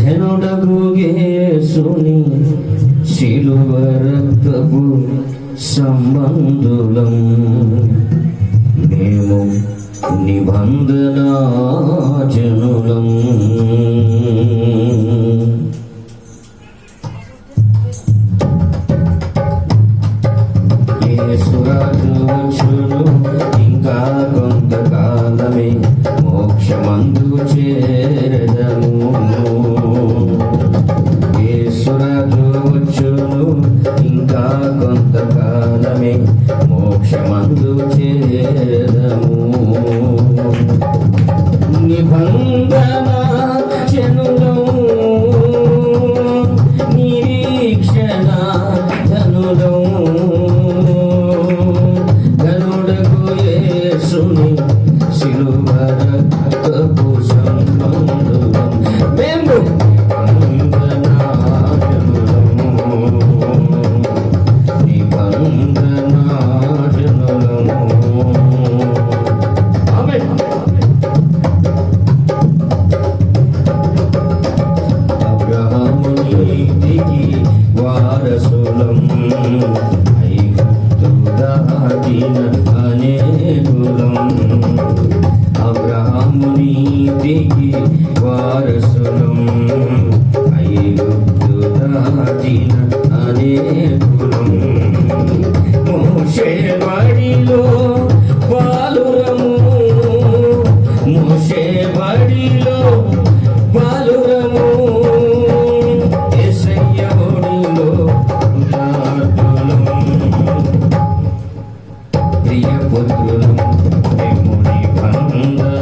ఘనుడగు గేసుని శిలువరక్తపు సంబంధులం. మేము నిబంధనా జనులం చేరము ఈశ్వరదు వచ్చును ఇంకా కొంతకాలమే నిబంధన కలిగిన అనేకులం అబ్రహమునీతికి వారసులం. ఐగుప్తు దాటిన అనేకులం మోషే బడిలో పాలురము. మోషే బడిలో పుత్రులు మిమ్ముని భంగ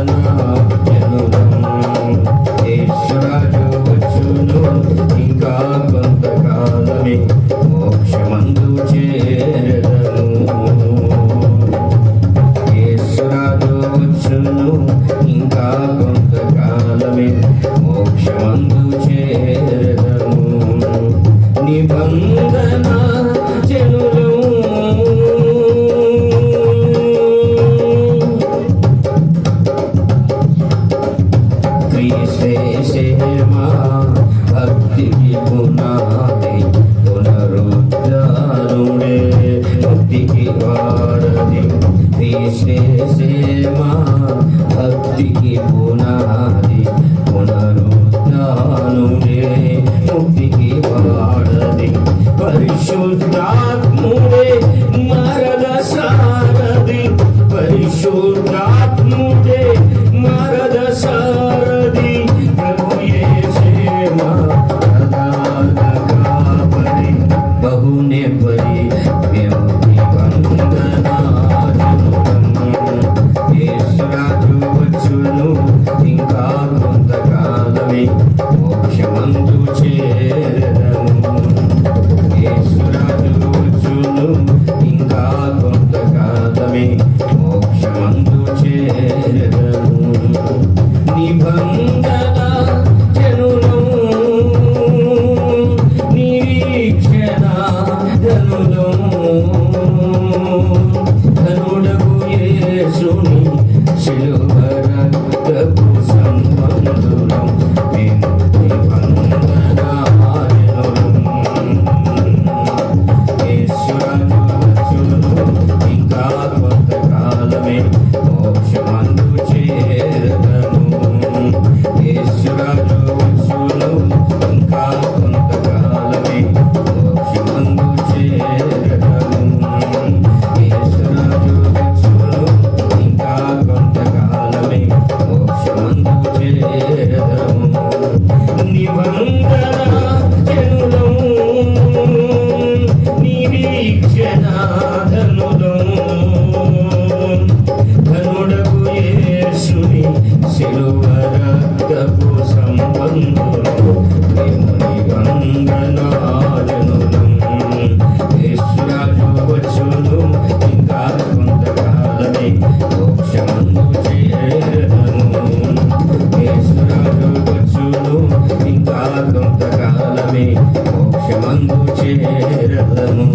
lutar మోక్షమందు చేరదము.